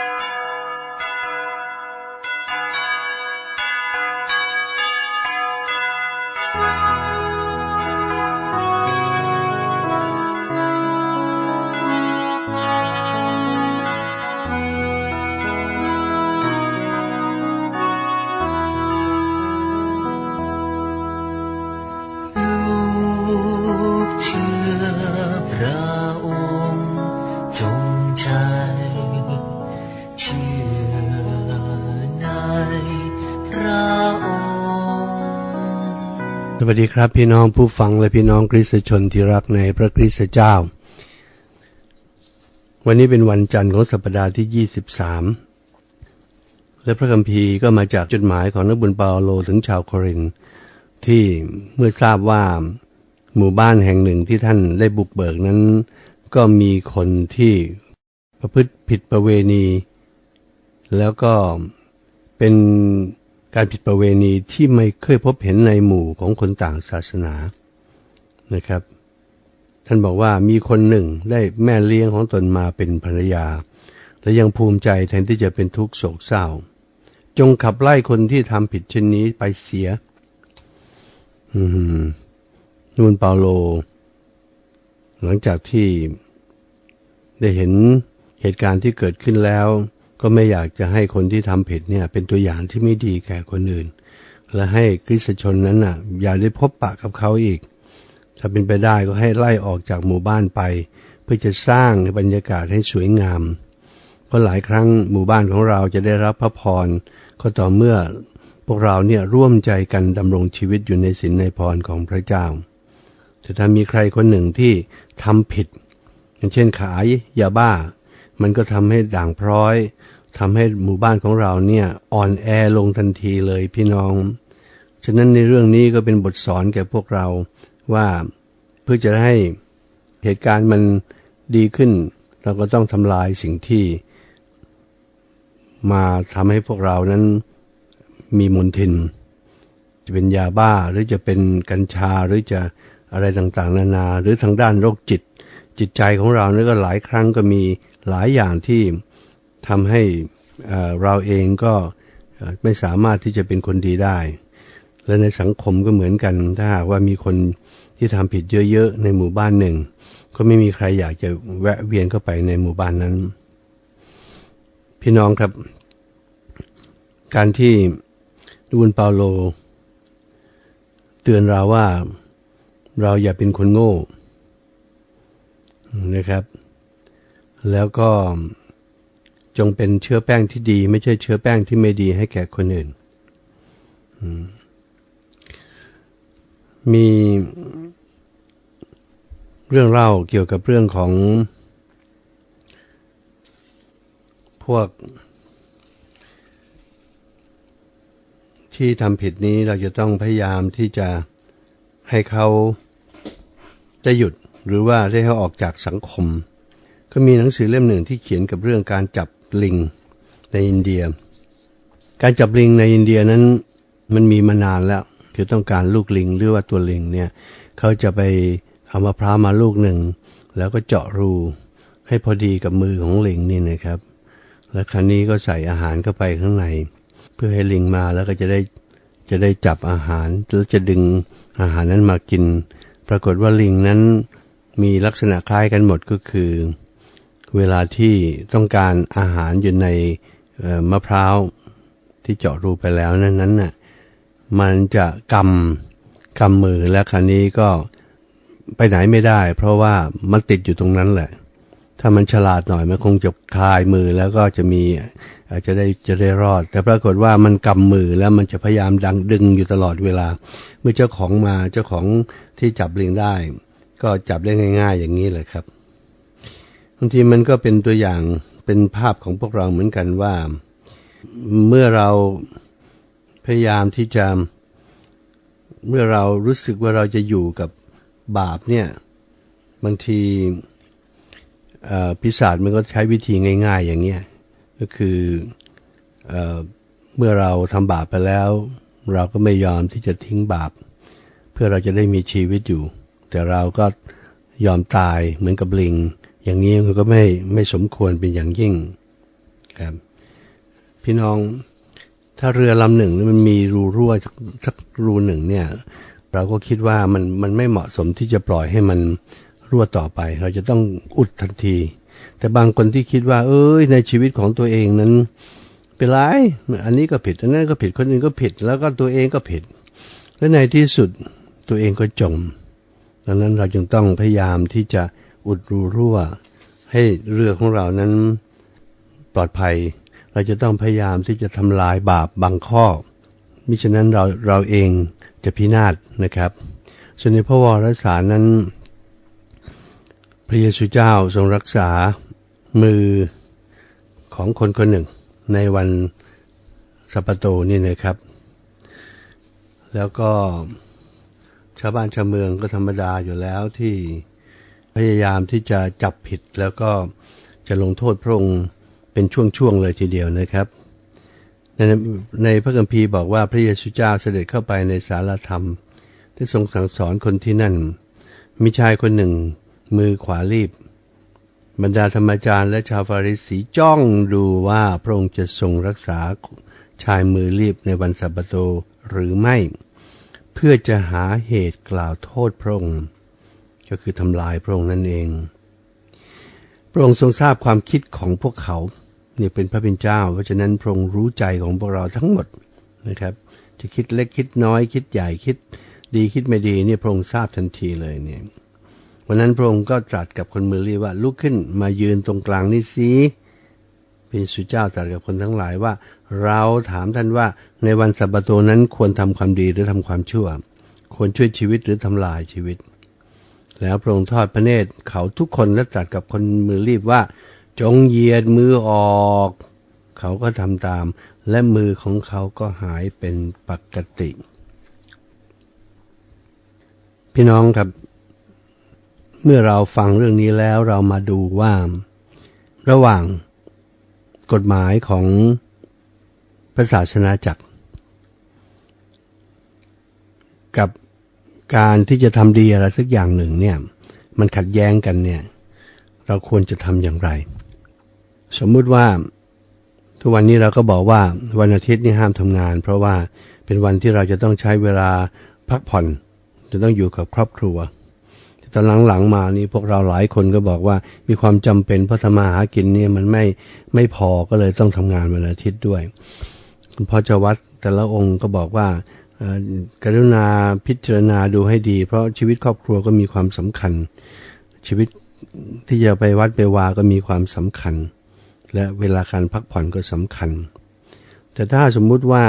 ลู สวัสดีครับพี่น้องผู้ฟังและพี่น้องคริสตชนที่รักในพระคริสตเจ้า วันนี้เป็นวันจันทร์ของสัปดาห์ที่ 23 และพระคัมภีร์ก็มาจากจดหมายของนักบุญเปาโลถึงชาวโครินที่เมื่อทราบว่าหมู่บ้านแห่งหนึ่งที่ท่านได้บุกเบิกนั้น ก็มีคนที่ประพฤติผิดประเวณี แล้วก็เป็น การผิดประเวณีที่ไม่เคยพบเห็นในหมู่ของคนต่างศาสนานะครับ ท่านบอกว่ามีคนหนึ่งได้แม่เลี้ยงของตนมาเป็นภรรยาและยังภูมิใจแทนที่จะเป็นทุกข์โศกเศร้า จงขับไล่คนที่ทำผิดเช่นนี้ไปเสีย อืมนูนเปาโล หลังจากที่ได้เห็นเหตุการณ์ที่เกิดขึ้นแล้ว ก็ไม่อยากจะให้คนที่ทำผิดเนี่ยเป็นตัวอย่างที่ไม่ดีแก่คนอื่น และให้คริสชนนั้นน่ะอย่าได้พบปะกับเขาอีก ถ้าเป็นไปได้ก็ให้ไล่ออกจากหมู่บ้านไป เพื่อจะสร้างบรรยากาศให้สวยงาม เพราะหลายครั้งหมู่บ้านของเราจะได้รับพระพรก็ต่อเมื่อพวกเราเนี่ยร่วมใจกันดำรงชีวิตอยู่ในศีลในพรของพระเจ้า แต่ถ้ามีใครคนหนึ่งที่ทำผิด อย่างเช่นขายยาบ้า มันก็ทำให้ด่างพร้อย ทำให้หมู่บ้านของเราเนี่ยอ่อนแอลงทันทีเลยพี่น้อง ฉะนั้นในเรื่องนี้ก็เป็นบทสอนแก่พวกเราว่าเพื่อจะให้เหตุการณ์มันดีขึ้น เราก็ต้องทำลายสิ่งที่ มาทำให้พวกเรานั้นมีมนทิน จะเป็นยาบ้าหรือจะเป็นกัญชาหรือจะอะไรต่างๆ นานา หรือทางด้านโรคจิต จิตใจของเราเนี่ยก็หลายครั้งก็มีหลายอย่างที่ ทำให้เราเองก็ไม่สามารถที่จะเป็นคนดีได้ และในสังคมก็เหมือนกัน ถ้าหากว่ามีคนที่ทำผิดเยอะๆในหมู่บ้านหนึ่ง ก็ไม่มีใครอยากจะแวะเวียนเข้าไปในหมู่บ้านนั้น พี่น้องครับ การที่ดูนเปาโล เตือนเราว่าเราอย่าเป็นคนโง่นะครับ แล้วก็ จงเป็นเชื้อแป้งที่ดี ไม่ใช่เชื้อแป้งที่ไม่ดีให้แก่คนอื่น มีเรื่องเล่าเกี่ยวกับเรื่องของ พวก ที่ทำผิดนี้เราจะต้องพยายามที่จะให้เขาได้หยุดหรือว่าได้เขาออกจากสังคม ก็มีหนังสือเล่มหนึ่งที่เขียนกับเรื่องการจับ ลิงในอินเดีย การจับลิงในอินเดียนั้นมันมีมานานแล้ว คือต้องการลูกลิงหรือว่าตัวลิงเนี่ยเขาจะไปเอามะพร้าวมาลูกหนึ่ง แล้วก็เจาะรูให้พอดีกับมือของลิงนี่นะครับ แล้วครั้นี้ก็ใส่อาหารเข้าไปข้างใน เพื่อให้ลิงมาแล้วก็จะได้จะได้จับอาหารแล้วจะดึงอาหารนั้นมากิน ปรากฏว่าลิงนั้นมีลักษณะคล้ายกันหมดก็คือ เวลาที่ต้องการอาหารอยู่ในมะพร้าวที่เจาะรูไปแล้วนั้นนั้นน่ะมันจะกำกำมือแล้วคราวนี้ก็ไปไหนไม่ได้ เพราะว่ามันติดอยู่ตรงนั้นแหละ ถ้ามันฉลาดหน่อยมันคงจะคลายมือแล้วก็จะมีอาจจะได้จะได้รอด แต่ปรากฏว่ามันกำมือแล้วมันจะพยายามดังดึงอยู่ตลอดเวลา เมื่อเจ้าของมาเจ้าของที่จับลิงได้ ก็จับได้ง่าย ๆ อย่างนี้แหละครับ บางทีมันก็เป็นตัวอย่างเป็นภาพของพวกเราเหมือนกันว่า เมื่อเราพยายามที่จะ เมื่อเรารู้สึกว่าเราจะอยู่กับบาปเนี่ย บางทีพิศาจมันก็ใช้วิธีง่าย ๆ อย่างเงี้ยก็คือเอเมื่อเราทำบาปไปแล้ว เราก็ไม่ยอมที่จะทิ้งบาป เพื่อเราจะได้มีชีวิตอยู่ แต่เราก็ยอมตายเหมือนกับลิง อย่างนี้มันก็ไม่ไม่สมควรเป็นอย่างยิ่งครับ พี่น้องถ้าเรือลำหนึ่งมันมีรูรั่วสักสักรูหนึ่งเนี่ย เราก็คิดว่ามันมันไม่เหมาะสมที่จะปล่อยให้มันรั่วต่อไป เราจะต้องอุดทันที แต่บางคนที่คิดว่า เอ้ย ในชีวิตของตัวเองนั้นเป็นไรอันนี้ก็ผิดอันนั้นก็ผิดคนอื่นก็ผิด แล้วก็ตัวเองก็ผิด และในที่สุดตัวเองก็จมดังนั้นเราจึงต้องพยายามที่จะ อุดรูรั่ว ให้เรือของเรานั้นปลอดภัย เราจะต้องพยายามที่จะทำลายบาปบางข้อ มิฉะนั้นเราเราเองจะพินาศนะครับ ส่วนในพระวรสารนั้น พระเยซูเจ้าทรงรักษามือของคนคนหนึ่งในวันสัปโตนี่นะครับ แล้วก็ชาวบ้านชาวเมืองก็ธรรมดาอยู่แล้วที่ พยายามที่จะจับผิดแล้วก็จะลงโทษพระองค์เป็นช่วงๆเลยทีเดียวนะครับ ในในพระคัมภีร์บอกว่าพระเยซูเจ้าเสด็จเข้าไปในสารธรรม ที่ทรงสั่งสอนคนที่นั่น มีชายคนหนึ่ง มือขวารีบ บรรดาธรรมจารย์และชาวฟาริสีจ้องดูว่าพระองค์จะทรงรักษาชายมือรีบในวันสัปโตหรือไม่ เพื่อจะหาเหตุกล่าวโทษพระองค์ ก็คือทำลายพระองค์นั่นเอง พระองค์ทรงทราบความคิดของพวกเขาเนี่ยเป็นพระเป็นเจ้า เพราะฉะนั้นพระองค์รู้ใจของพวกเราทั้งหมดนะครับ จะคิดเล็กคิดน้อยคิดใหญ่คิดดีคิดไม่ดีเนี่ยพระองค์ทราบทันทีเลยเนี่ยวันนั้นพระองค์ก็ตรัสกับคนมือรีว่าลุกขึ้นมายืนตรงกลางนี่สิเป็นสุเจ้าตรัสกับคนทั้งหลายว่า เราถามท่านว่าในวันสัปโตนั้นควรทำความดีหรือทำความชั่ว ควรช่วยชีวิตหรือทำลายชีวิต แล้วพระองค์ทอดพระเนตรเขาทุกคนและตรัสกับคนมือรีบว่า จงเหยียดมือออก เขาก็ทำตาม และมือของเขาก็หายเป็นปกติ พี่น้องครับ เมื่อเราฟังเรื่องนี้แล้วเรามาดูว่า ระหว่างกฎหมายของพระศาสนาจักร กับ การที่จะทำดีอะไรสักอย่างหนึ่งเนี่ย มันขัดแย้งกันเนี่ย เราควรจะทำอย่างไร สมมุติว่าทุกวันนี้เราก็บอกว่าวันอาทิตย์นี่ห้ามทำงาน เพราะว่าเป็นวันที่เราจะต้องใช้เวลาพักผ่อน จะต้องอยู่กับครอบครัวแต่ตอนหลังๆมานี่พวกเราหลายคนก็บอกว่ามีความจำเป็นเพราะทำมาหากินเนี่ยมันไม่ไม่พอก็เลยต้องทำงานวันอาทิตย์ด้วยคุณพ่อเจาวัดแต่ละองค์ก็บอกว่า กรุณาพิจารณาดูให้ดี เพราะชีวิตครอบครัวก็มีความสำคัญ ชีวิตที่จะไปวัดไปวาก็มีความสำคัญ และเวลาการพักผ่อนก็สำคัญ แต่ถ้าสมมุติว่า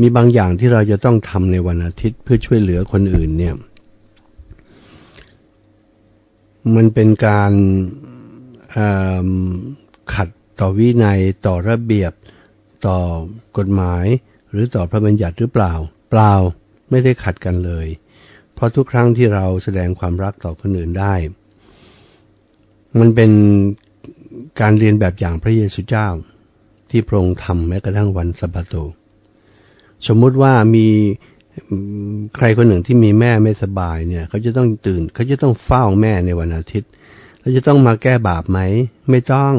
มีบางอย่างที่เราจะต้องทำในวันอาทิตย์เพื่อช่วยเหลือคนอื่นเนี่ย มันเป็นการขัดต่อวินัยต่อระเบียบต่อกฎหมาย หรือต่อพระบัญญัติหรือเปล่า เปล่าไม่ได้ขัดกันเลย เพราะทุกครั้งที่เราแสดงความรักต่อคนอื่นได้ มันเป็นการเรียนแบบอย่างพระเยซูเจ้า ที่พระองค์ทำแม้กระทั่งวันสัปโตสมมุติว่ามีใครคนหนึ่งที่มีแม่ไม่สบายเนี่ย เขาจะต้องตื่น เขาจะต้องเฝ้าแม่ในวันอาทิตย์ แล้วจะต้องมาแก้บาปไหม ไม่ต้อง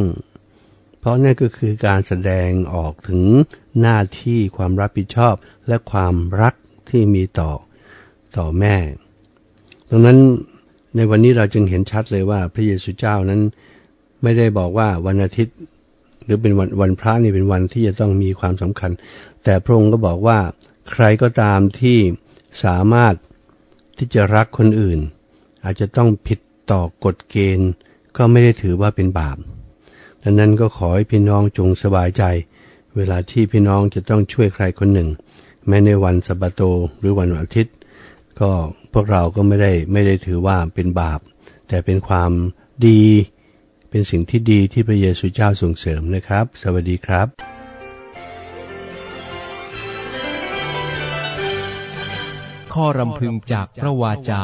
ราะนั่นก็คือการแสดงออกถึงหน้าที่ความรับผิดชอบและความรักที่มีต่อต่อแม่ ดังนั้นในวันนี้เราจึงเห็นชัดเลยว่าพระเยซูเจ้านั้นไม่ได้บอกว่าวันอาทิตย์ หรือเป็นวันวันพระนี่เป็นวันที่จะต้องมีความสำคัญ แต่พระองค์ก็บอกว่าใครก็ตามที่สามารถที่จะรักคนอื่น อาจจะต้องผิดต่อกฎเกณฑ์ ก็ไม่ได้ถือว่าเป็นบาป ดังนั้นก็ขอให้พี่น้องจงสบายใจ เวลาที่พี่น้องจะต้องช่วยใครคนหนึ่ง แม้ในวันสัปโตหรือวันอาทิตย์ ก็พวกเราก็ไม่ได้ไม่ได้ถือว่าเป็นบาป แต่เป็นความดี เป็นสิ่งที่ดีที่พระเยซูเจ้าส่งเสริมนะครับ สวัสดีครับข้อรำพึงจากพระวาจา